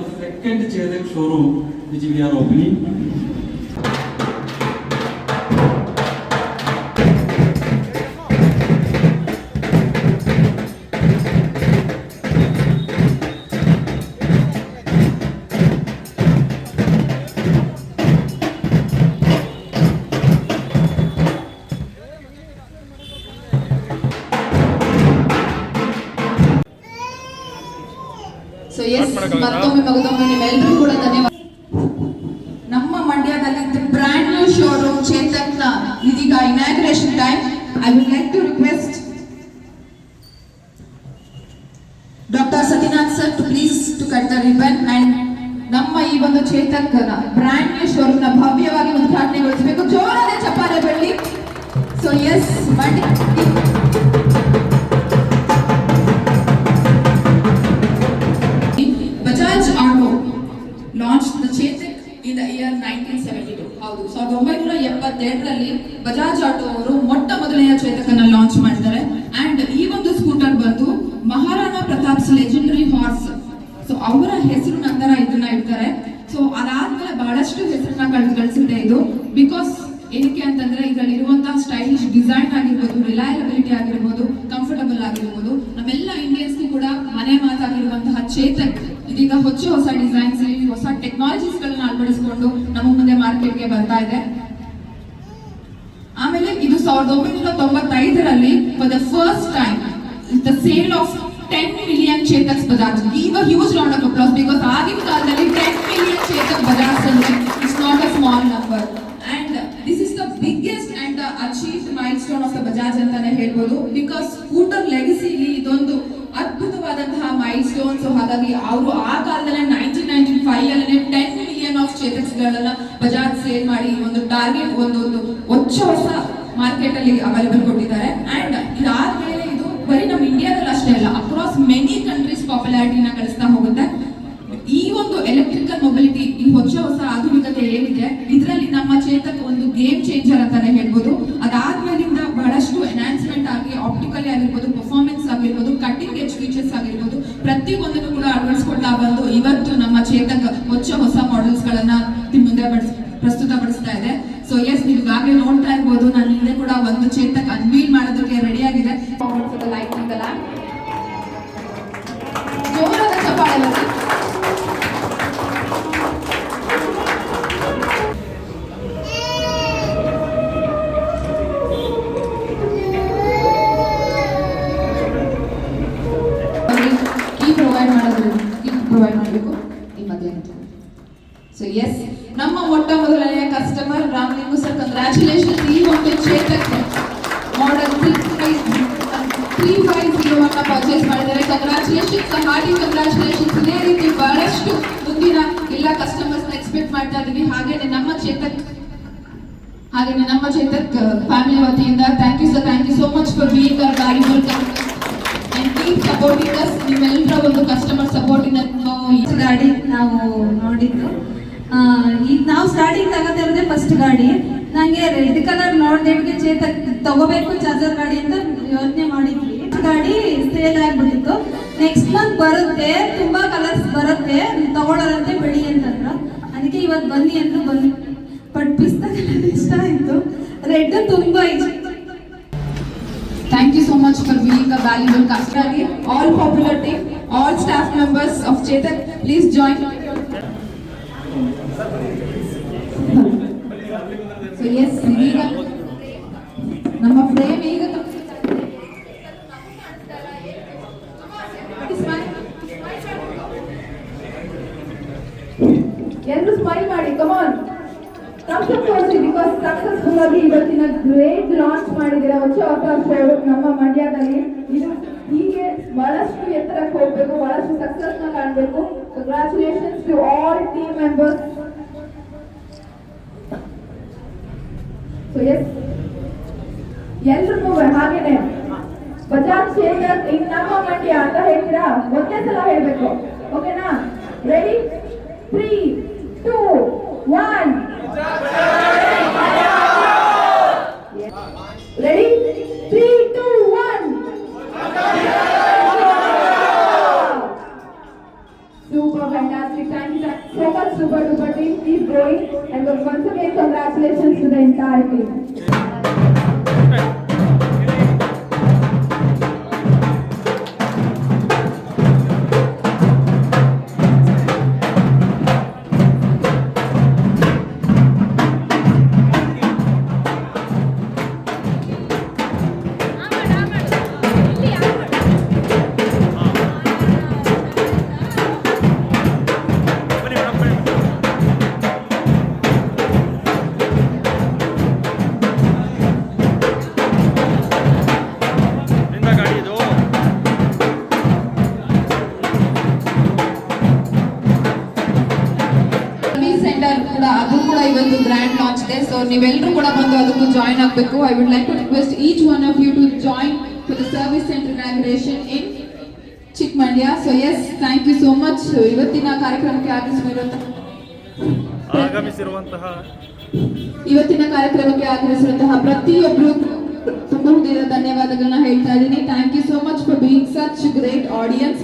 our second Chetak showroom which we are opening. ಮತ್ತೊಮ್ಮೆ ಮಗದೊಮ್ಮೆ ನಿಮ್ಮೆಲ್ಲರೂ ಕೂಡ ಧನ್ಯವಾದ. ನಮ್ಮ ಮಂಡ್ಯದಲ್ಲಿ ಬ್ರ್ಯಾಂಡ್ ನ್ಯೂ ಶೋರೂಮ್ ಚೇತಕ್ ಇದೀಗ inauguration time I would like to request doctor Satyanath sir to please to cut the ribbon and ನಮ್ಮ ಈ ಒಂದು ಚೇತಕ್ನ brand new ಶೋರೂಮ್ನ ಭವ್ಯವಾಗಿ ಉದ್ಘಾಟನೆಗೊಳಿಸಬೇಕು. ಜೋರಾದ ಚಪ್ಪಾಳೆ ಬರಲಿ ಸೊ ಎಸ್ ಮಂಡ್ಯ ಒಂಬೈನೂರ ಎಪ್ಪತ್ತೆರಡರಲ್ಲಿ ಬಜಾಜ್ ಆಟೋ ಅವರು ಮೊಟ್ಟ ಮೊದಲನೆಯ ಚೇತಕನ್ನ ಲಾಂಚ್ ಮಾಡಿದ್ದಾರೆ. ಅಂಡ್ ಈ ಒಂದು ಸ್ಕೂಟರ್ ಬಂದು Maharana Pratap's legendary horse so ಅವರ ಹೆಸರು ನಂತರ ಇದನ್ನ ಇಡ್ತಾರೆ. ಸೊ ಅದಾದ್ಮೇಲೆ ಬಹಳಷ್ಟು ಹೆಸರನ್ನ ಗಳಿಸಿದೆ ಇದು. ಬಿಕಾಸ್ ಏನಕ್ಕೆ ಅಂತಂದ್ರೆ ಇದರಲ್ಲಿ ಇರುವಂತಹ ಸ್ಟೈಲಿಶ್ ಡಿಸೈನ್ ಆಗಿರ್ಬೋದು ರಿಲಯಬಿಲಿಟಿ ಆಗಿರ್ಬೋದು ಕಂಫರ್ಟಬಲ್ ಆಗಿರ್ಬೋದು, ನಮ್ಮೆಲ್ಲ ಇಂಡಿಯನ್ಸ್ಗೂ ಕೂಡ ಮನೆ ಮಾತಾಗಿರುವಂತಹ ಚೇತಕ್ ಇದೀಗ ಹೊಚ್ಚ ಹೊಸ ಡಿಸೈನ್ಸ್ ಹೊಸ ಟೆಕ್ನಾಲಜೀಸ್ ಗಳನ್ನ ಅಳವಡಿಸಿಕೊಂಡು ನಮ್ಮ ಮುಂದೆ ಮಾರ್ಕೆಟ್ಗೆ ಬರ್ತಾ ಇದೆ. ಆಮೇಲೆ ಇದು ಸಾವಿರದ ಒಂಬೈನೂರ ತೊಂಬತ್ತೈದರಲ್ಲಿ for the first time the sale of ten million Chetaks Bajaj ಈಗ huge round of applause because ಆಗಿನ ಕಾಲದಲ್ಲಿ ಟೆನ್ ಮಿಲಿಯನ್ ಚೇತಕ್ ಬಜಾಜ್ ಅಂದ್ರೆ it's not a small number and this is the biggest and the achieved milestone of the Bajaj ಅಂತಾನೆ ಹೇಳ್ಬೋದು. Because scooter ಲೆಗಸಿಲಿ ಇದೊಂದು ಅದ್ಭುತವಾದಂತಹ mile stone so ಹಾಗಾಗಿ ಅವರು ಆ ಕಾಲದಲ್ಲೇ ನೈನ್ಟೀನ್ ನೈನ್ಟಿ ಫೈವ್ ಅಲ್ಲೇ ten million of Chetaks Bajaj sale ಮಾಡಿ ಒಂದು ಟಾರ್ಗೆಟ್ ಒಂದು ಒಂದು ಹೊಚ್ಚ ಹೊಸ ಮಾರ್ಕೆಟ್ ಅಲ್ಲಿ ಅವೈಲೇಬಲ್ ಕೊಟ್ಟಿದ್ದಾರೆ. ಅಂಡ್ ಇದಾದ್ಮೇಲೆ ಇದು ಬರೀ ನಮ್ಮ ಇಂಡಿಯಾದಲ್ಲಿ ಅಷ್ಟೇ ಅಲ್ಲ ಅಕ್ರಾಸ್ ಮೆನಿ ಕಂಟ್ರೀಸ್ ಪಾಪ್ಯುಲಾರಿಟಿನ ಗಳಿಸ್ತಾ ಹೋಗುತ್ತೆ. ಈ ಒಂದು ಎಲೆಕ್ಟ್ರಿಕಲ್ ಮೊಬಿಲಿಟಿ ಈ ಹೊಚ್ಚ ಹೊಸ ಆಧುನಿಕತೆ ಏನಿದೆ, ಇದರಲ್ಲಿ ನಮ್ಮ ಚೇತಕ ಒಂದು ಗೇಮ್ ಚೇಂಜರ್ ಅಂತಾನೆ ಹೇಳ್ಬೋದು. ಅದಾದ್ಮೇಲಿಂದ ಬಹಳಷ್ಟು ಎನ್ಹಾನ್ಸ್ಮೆಂಟ್ ಆಗಿ ಆಪ್ಟಿಕಲಿ ಆಗಿರ್ಬೋದು ಪರ್ಫಾರ್ಮೆನ್ಸ್ ಆಗಿರ್ಬೋದು ಕಟ್ಟಿಂಗ್ ಎಜ್ ಫೀಚರ್ಸ್ ಆಗಿರ್ಬೋದು ಪ್ರತಿಯೊಂದನ್ನು ಕೂಡ ಅಳವಡಿಸ್ಕೊಳ್ತಾ ಬಂದು ಇವತ್ತು ನಮ್ಮ ಚೇತಕ ಹೊಚ್ಚ ಹೊಸ ಮಾಡೆಲ್ಸ್ ಗಳನ್ನ ಮುಂದೆ ಪ್ರಸ್ತುತ ಪಡಿಸ್ತಾ ಇದೆ. ಸೊ ಎಸ್ ನೀವು ಈಗಾಗಲೇ ನೋಡ್ತಾ ಇರ್ಬೋದು, ನಾನು ಹಿಂದೆ ಕೂಡ ಒಂದು ಚೇತಕ್ ಅನ್ವೀಲ್ ಮಾಡೋದಕ್ಕೆ ರೆಡಿ ಆಗಿದೆ ಲೈಟಿಂಗ್ ಅಲ್ಲ ಜೋರಾದ ಚಪ್ಪಾಳೆ ಬರಲಿ. ಕೀ ಪ್ರೊವೈಡ್ ಮಾಡೋದು ಕೀ ಪ್ರೊವೈಡ್ ಮಾಡಬೇಕು, ಈ ಅಂತ ಸೊ ಎಸ್ ನಮ್ಮ ಮೊಟ್ಟ ಮೊದಲನೆಯ ಕಸ್ಟಮರ್ ರಾಮಲಿಂಗು ಸರ್ ಕಂಗ್ರ್ಯಾಚುಲೇಷನ್ ಈ ಒಂದು Chetak model three five three five zero ಅನ್ನ ಪರ್ಚೇಸ್ ಮಾಡಿದ್ದಾರೆ. ಕಂಗ್ರಾಚುಲೇಷನ್ಸ್ ಹಾರ್ಟಿ ಕಂಗ್ರಾಚುಲೇಷನ್ಸ್ ಇದೇ ರೀತಿ ಬಹಳಷ್ಟು ಮುಂದಿನ ಎಲ್ಲ ಕಸ್ಟಮರ್ಸ್ ಎಕ್ಸ್ಪೆಕ್ಟ್ ಮಾಡ್ತಾ ಇದೀವಿ ಹಾಗೇನೆ ನಮ್ಮ ಚೇತಕ್ ಹಾಗೇನೆ ನಮ್ಮ ಚೇತಕ್ ಫ್ಯಾಮಿಲಿ ವತಿಯಿಂದ thank you sir thank you so much for being our valuable and keep supporting us ನಿಮ್ಮೆಲ್ಲರ ಒಂದು ಕಸ್ಟಮರ್ ಸಪೋರ್ಟ್ ಇಂದ ಗಾಡಿ ನಾವು ನೋಡಿದ್ದು. ಈಗ ನಾವು ಸ್ಟಾರ್ಟಿಂಗ್ ತಗೋತಾ ಫಸ್ಟ್ ಗಾಡಿ. ನಂಗೆ ರೆಡ್ ಕಲರ್ ನೋಡ್ದೇವಿಗೆ ಚೇತಕ್ ತಗೋಬೇಕು ಚಾರ್ಜರ್ ಗಾಡಿ ಅಂತ ಯೋಚನೆ ಮಾಡಿದ್ವಿ ಸೇಲ್ ಆಗ್ಬಿಟ್ಟಿತ್ತು ನೆಕ್ಸ್ಟ್ ಮಂತ್ ಬರುತ್ತೆ ತುಂಬಾ ಕಲರ್ಸ್ ಬರುತ್ತೆ ತಗೊಳ್ಳೋರಂತೆ ಬೆಳಿ ಅಂತಂದ್ರ ಅದಕ್ಕೆ ಇವತ್ತು ಬನ್ನಿ ಅಂತ ಬನ್ನಿ ಬಟ್ ಪಿಸ್ತಾ ಕಲರ್ ಇಷ್ಟ ಆಯ್ತು ರೆಡ್ ತುಂಬಾ ಇಷ್ಟ Thank you so much for being a valuable customer. All popular team, all staff members of Chetak, please join. So yes, ಈಗ ನಮ್ಮ ಫ್ರೇಮ್ ಈಗ ಎಲ್ಲರೂ ಸ್ಮೈಲ್ ಮಾಡಿ ಕಮಾನ್ ಸಕ್ಸಸ್ಫುಲ್ ಆಗಿ ಇವತ್ತಿನ ಗ್ರೇಟ್ ಲಾಂಚ್ ಮಾಡಿದ್ದೀರಾ. ಹೊಸ ಅವಕಾಶ ನಮ್ಮ ಮಂಡ್ಯದಲ್ಲಿ ಇದು ಹೀಗೆ ಬಹಳಷ್ಟು ಎತ್ತರಕ್ಕೆ ಹೋಗ್ಬೇಕು, ಬಹಳಷ್ಟು ಸಕ್ಸಸ್ನ ಕಾಣಬೇಕು. Congratulations to all team members so yes ಎಲ್ರಿಗೂ ಹಾಗೇನೆ. ಬಜಾಜ್ ಶೇಖರ್ ಇನ್ ನಮ್ಮ ಮಂಡ್ಯ ಅಂತ ಹೇಳ್ತೀರಾ? ಒಂದೇ ಸಲ ಹೇಳ್ಬೇಕು. ಓಕೆನಾ ready three fantastic. Thank you so much, Super Duper team. Keep going. And once again, congratulations to the entire team. Centre ಕೂಡ ಅದು ಕೂಡ ಇವತ್ತು ಗ್ರ್ಯಾಂಡ್ ಲಾಂಚ್ ಇದೆ ಸೊ ನೀವೆಲ್ಲರೂ ಕೂಡ ಬಂದು ಅದಕ್ಕೂ ಜಾಯಿನ್ ಆಗಬೇಕು. I would like to request each one of you to join for the service centre inauguration in Chikkamandya so yes thank you so much ಇವತ್ತಿನ ಕಾರ್ಯಕ್ರಮಕ್ಕೆ ಆಗಮಿಸಿರುವಂತಹ ಆಗಮಿಸಿರುವಂತಹ ಇವತ್ತಿನ ಕಾರ್ಯಕ್ರಮಕ್ಕೆ ಆಗಮಿಸಿರುವಂತಹ ಪ್ರತಿಯೊಬ್ಬರು ತುಂಬ ಹೃದಯದ ಧನ್ಯವಾದಗಳನ್ನ ಹೇಳ್ತಾ ಇದ್ದೀನಿ. Thank you so much for being such great audience